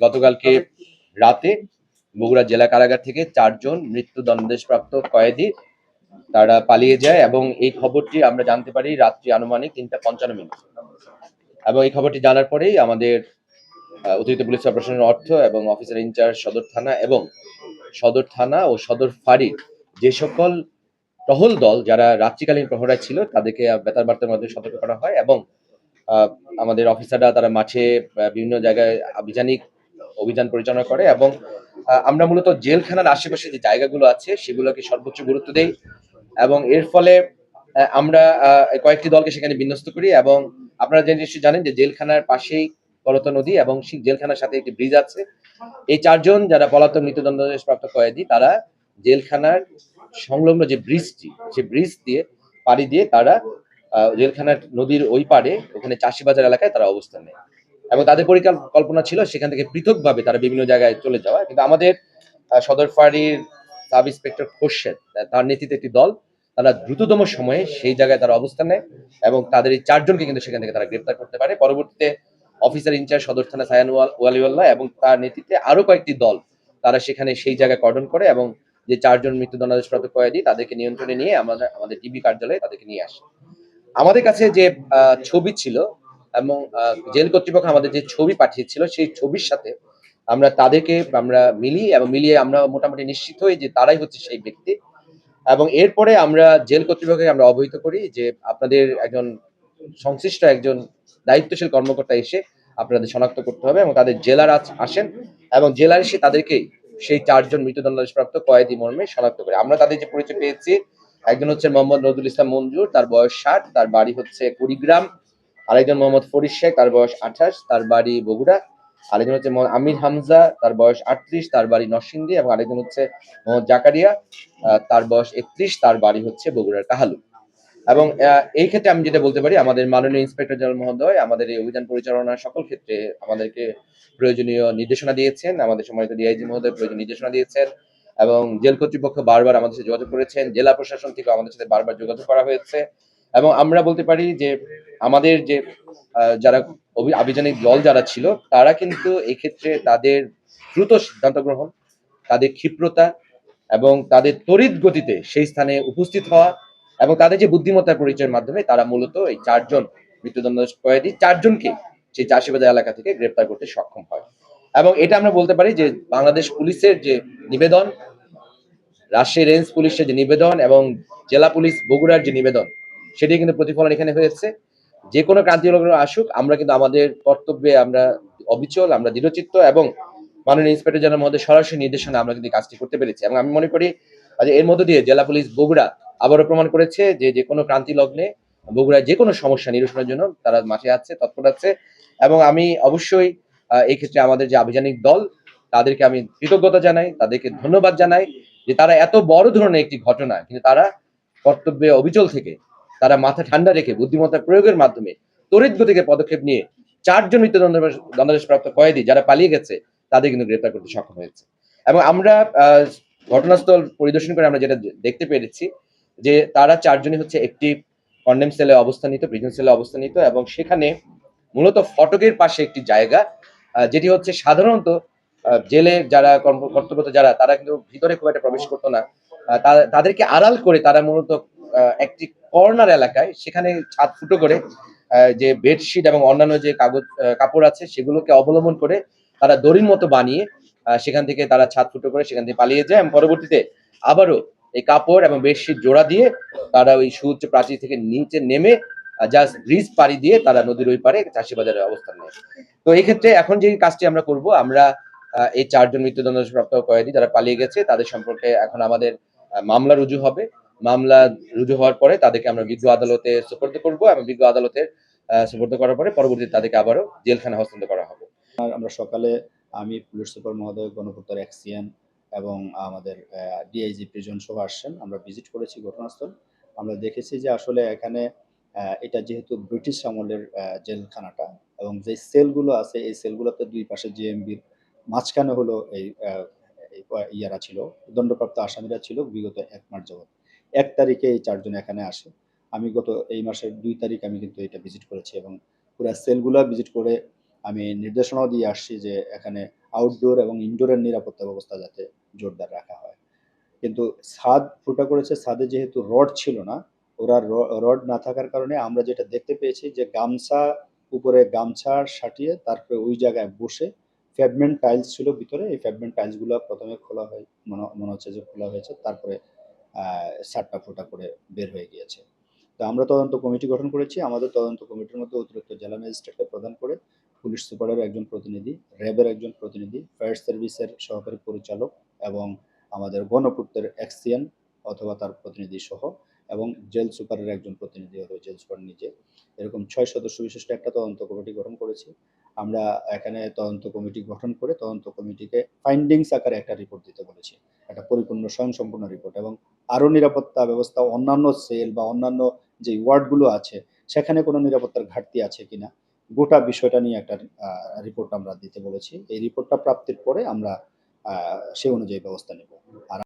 গতকালকে রাতে বগুড়া জেলা কারাগার থেকে চারজন মৃত্যুদণ্ডাদেশপ্রাপ্ত কয়েদি তারা পালিয়ে যায় এবং এই খবরটি আমরা জানতে পারি রাত্রি আনুমানিক তিনটা পঞ্চান্ন মিনিট। এবং এই খবরটি জানার পরেই আমাদের অতিরিক্ত পুলিশ সুপার প্রশাসনের অর্থ এবং অফিসার ইনচার্জ সদর থানা এবং সদর থানা ও সদর ফাঁড়ির যে সকল টহল দল যারা রাত্রিকালীন প্রহরায় ছিল তাদেরকে বেতার বার্তার মাধ্যমে সতর্ক করা হয় এবং আমাদের অফিসাররা তারা মাঠে বিভিন্ন জায়গায় আভিযানিক অভিযান পরিচালনা করে এবং আমরা মূলত জেলখানার আশেপাশে যে জায়গাগুলো আছে সেগুলোকে সর্বোচ্চ গুরুত্ব দেই এবং এর ফলে আমরা কয়েকটি দলকে সেখানে বিন্যস্ত করি এবং আপনারা যে নিশ্চয়ই জানেন যে জেলখানার পাশেই করত নদী এবং সেই জেলখানার সাথে একটি ব্রিজ আছে। এই চারজন যারা পলাতক মৃত্যুদণ্ডপ্রাপ্ত কয়েদি, তারা জেলখানার সংলগ্ন যে ব্রিজটি সেই ব্রিজ দিয়ে পাড়ি দিয়ে তারা জেলখানার নদীর ওই পাড়ে, ওখানে চাষিবাজার এলাকায় তারা অবস্থান নেয়। এবং তাদের পরিকল্পনা ছিল সেখান থেকে পৃথকভাবে তারা বিভিন্ন জায়গায় চলে যাওয়া। কিন্তু আমাদের সদর ফাঁড়ির সাব ইন্সপেক্টর খোরশেদ তার নেতৃত্বে একটি দল, তারা দ্রুততম সময়ে সেই জায়গায় তারা অবস্থান নেয় এবং তাদের এই চারজনকে কিন্তু সেখান থেকে তারা গ্রেপ্তার করতে পারে। পরবর্তীতে অফিসার ইনচার্জ সদর থানা সায়ান ওয়াল- ওয়ালিউল্লাহ এবং তার নেতৃত্বে আরও কয়েকটি দল, তারা সেখানে সেই জায়গায় কর্ডন করে এবং যে চারজন মৃত্যুদণ্ডাদেশপ্রাপ্ত কয়েদি তাদেরকে নিয়ন্ত্রণে নিয়ে আমাদের আমাদের টিভি কার্যালয়ে তাদেরকে নিয়ে আসে। আমাদের কাছে যে ছবি ছিল এবং জেল কর্তৃপক্ষ আমাদের যে ছবি পাঠিয়েছিল, সেই ছবির সাথে আমরা তাদেরকে আমরা মিলি এবং মিলিয়ে আমরা মোটামুটি নিশ্চিত হই যে তারাই হচ্ছে সেই ব্যক্তি। এবং এরপরে আমরা জেল কর্তৃপক্ষকে আমরা অবহিত করি যে আপনাদের একজন সংশ্লিষ্ট একজন দায়িত্বশীল কর্মকর্তা এসে আপনাদের শনাক্ত করতে হবে এবং তাদের জেলার আসেন এবং জেলার এসে তাদেরকে সেই চারজন মৃত্যুদণ্ডাদেশপ্রাপ্ত কয়েদি মর্মে শনাক্ত করে। আমরা তাদের যে পরিচয় পেয়েছি একজন হচ্ছে মোহাম্মদ নজরুল ইসলাম মঞ্জুর, তার বয়স ষাট, তার বাড়ি হচ্ছে কুড়িগ্রাম। আরেকজন মোহাম্মদ ফরিদ শেখ, তার বয়স আঠাশ, তার বাড়ি বগুড়া। আরেকজন হচ্ছে আমির হামজা, তার বয়স আটত্রিশ, তার বাড়ি নরসিংদী এবং আরেকজন হচ্ছে মোহাম্মদ জাকারিয়া তার বয়স একত্রিশ, তার বাড়ি হচ্ছে বগুড়ার কাহালু। এবং এই ক্ষেত্রে আমি যেটা বলতে পারি, আমাদের মাননীয় ইন্সপেক্টর জেনারেল মহোদয় আমাদের এই অভিযান পরিচালনার সকল ক্ষেত্রে আমাদেরকে প্রয়োজনীয় নির্দেশনা দিয়েছেন। আমাদের সম্মানিত ডিআইজি মহোদয় প্রয়োজনীয় নির্দেশনা দিয়েছেন। এবং জেল কর্তৃপক্ষ বারবার আমাদের সাথে যোগাযোগ করেছেন, জেলা প্রশাসন থেকে আমাদের সাথে বারবার যোগাযোগ করা হয়েছে। এবং আমরা বলতে পারি যে আমাদের যে যারা আভিযানিক দল যারা ছিল, তারা কিন্তু এই ক্ষেত্রে তাদের দ্রুত সিদ্ধান্ত গ্রহণ, তাদের ক্ষিপ্রতা এবং তাদের তড়িৎ গতিতে সেই স্থানে উপস্থিত হওয়া এবং তাদের যে বুদ্ধিমত্তার পরিচয়ের মাধ্যমে তারা মূলত এই চারজন মৃত্যুদণ্ড কয়েদি চারজনকে সেই চাষিবাজার এলাকা থেকে গ্রেপ্তার করতে সক্ষম হয়। এবং এটা আমরা বলতে পারি যে বাংলাদেশ পুলিশের যে নিবেদন, রাজশাহী রেঞ্জ পুলিশের যে নিবেদন এবং জেলা পুলিশ বগুড়ার যে নিবেদন, সেটি কিন্তু প্রতিফলন এখানে হয়েছে যে কোনো ক্রান্তীয় লোক আসুক, আমরা কিন্তু আমাদের কর্তব্যে আমরা অবিচল, আমরা দৃঢ়চিত্ত এবং মাননীয় ইন্সপেক্টর জেনারেল মধ্যে সরাসরি নির্দেশনা আমরা কিন্তু কাজটি করতে পেরেছি। এবং আমি মনে করি এর মধ্য দিয়ে জেলা পুলিশ বগুড়া আবারও প্রমাণ করেছে যে যে কোনো ক্রান্তি লগ্নে বগুড়ায় যে কোনো সমস্যা নিরসনের জন্য তারা মাঠে আছে, তৎপর আছে। এবং আমি অবশ্যই এই ক্ষেত্রে আমাদের যে আভিযানিক দল, তাদেরকে আমি কৃতজ্ঞতা জানাই, তাদেরকে ধন্যবাদ জানাই যে তারা এত বড় ধরনের একটি ঘটনা, কিন্তু তারা কর্তব্যে অবিচল থেকে, তারা মাথা ঠান্ডা রেখে বুদ্ধিমত্তা প্রয়োগের মাধ্যমে তড়িৎ গতিকে পদক্ষেপ নিয়ে চারজন মৃত্যুদণ্ড দণ্ডাদেশপ্রাপ্ত কয়েদি যারা পালিয়ে গেছে, তাদের কিন্তু গ্রেপ্তার করতে সক্ষম হয়েছে। এবং আমরা ঘটনাস্থল পরিদর্শন করে আমরা যেটা দেখতে পেরেছি যে তারা চারজনই হচ্ছে একটি কন্ডেম সেলে অবস্থানিত, প্রিজন সেলে অবস্থানিত এবং সেখানে মূলত ফটকের পাশে একটি জায়গা যেটি হচ্ছে সাধারণত জেলে যারা কর্তব্যরত যারা, তারা কিন্তু ভিতরে খুব একটা প্রবেশ করতো না। তাদেরকে আড়াল করে তারা মূলত একটি কর্নার এলাকায় সেখানে ছাদ ফুটো করে যে বেডশিট এবং অন্যান্য যে কাগজ কাপড় আছে সেগুলোকে অবলম্বন করে তারা দড়ির মতো বানিয়ে সেখান থেকে তারা ছাদ ফুটো করে সেখান থেকে পালিয়ে যায় এবং পরবর্তীতে আবারও এই কাপড় এবং বেডশিট জোড়া দিয়ে তারা ওই সুউচ্চ প্রাচীর থেকে নিচে নেমে জাস্ট ব্রিজ পাড়ি দিয়ে তারা নদীর ওই পারে চাষি বাজারে অবস্থান নেয়। তো এই ক্ষেত্রে এখন যে কাজটি আমরা করব, আমরা এই চারজন মৃত্যুদণ্ডপ্রাপ্ত কয়েদি যারা পালিয়ে গেছে, তাদের সম্পর্কে এখন আমাদের মামলা রুজু হবে। মামলা রুজু হওয়ার পরে তাদেরকে আমরা বিজ্ঞ আদালতে সুপর্দ করব এবং বিজ্ঞ আদালতের সুপর্দ করার পরে পরবর্তীতে তাদেরকে আবারও জেলখানা হস্তান্তর করা হবে। আমরা সকালে আমি পুলিশ সুপার মহোদয় গণপূর্তার এক্সিয়ান এবং আমাদের ডিআইজি প্রিজন সহ আসছেন আমরা ভিজিট করেছি ঘটনাস্থল। আমরা দেখেছি যে আসলে এখানে এটা যেহেতু ব্রিটিশ আমলের জেলখানাটা এবং যে সেলগুলো আছে, এই সেলগুলোতে দুই পাশে জিএমবির মাঝখানে হলো এই ইয়ারা ছিল, দণ্ডপ্রাপ্ত আসামিরা ছিল বিগত এক মাস যাবত এক তারিখে এই চারজন এখানে আসে। আমি গত এই মাসের দুই তারিখ আমি কিন্তু এটা ভিজিট করেছি এবং পুরো সেলগুলো ভিজিট করে আমি নির্দেশনাও দিয়ে আসছি যে এখানে আউটডোর এবং ইনডোরের নিরাপত্তা ব্যবস্থা যাতে জোরদার রাখা হয়। কিন্তু ছাদ ফুটা করেছে ছাদে যেহেতু রড ছিল না ওরা রড না থাকার কারণে আমরা যেটা দেখতে পেয়েছি যে গামছা উপরে গামছা সাটিয়ে তারপরে ওই জায়গায় বসে ফেভমেন্ট টাইলস ছিল ভিতরে, এই ফেভমেন্ট টাইলসগুলো প্রথমে খোলা হয়, মনে হচ্ছে যে খোলা হয়েছে, তারপরে সাতটা ফুটা করে বের হয়ে গিয়েছে। তো আমরা তদন্ত কমিটি গঠন করেছি, আমাদের তদন্ত কমিটির মধ্যে অতিরিক্ত জেলা ম্যাজিস্ট্রেটকে প্রদান করে পুলিশ সুপারের একজন প্রতিনিধি, র্যাবের একজন প্রতিনিধি, ফায়ার সার্ভিসের সহকারী পরিচালক এবং আমাদের গণপূর্তের এক্সিয়ান অথবা তার প্রতিনিধি সহ এবং জেল সুপারের একজন প্রতিনিধি হবে জেল সুপার নিজে। এরকম ছয় সদস্য বিশিষ্ট একটা তদন্ত কমিটি গঠন করেছি। আমরা এখানে তদন্ত কমিটি গঠন করে তদন্ত কমিটিকে ফাইন্ডিংস আকারে একটা রিপোর্ট দিতে বলেছি। একটা পরিপূর্ণ স্বয়ংসম্পূর্ণ রিপোর্ট এবং আরও নিরাপত্তা ব্যবস্থা, অন্যান্য সেল বা অন্যান্য যে ওয়ার্ডগুলো আছে, সেখানে কোনো নিরাপত্তার ঘাটতি আছে কিনা, গোটা বিষয়টা নিয়ে একটা রিপোর্ট আমরা দিতে বলেছি। এই রিপোর্টটা প্রাপ্তির পরে আমরা সে অনুযায়ী ব্যবস্থা নেব। আর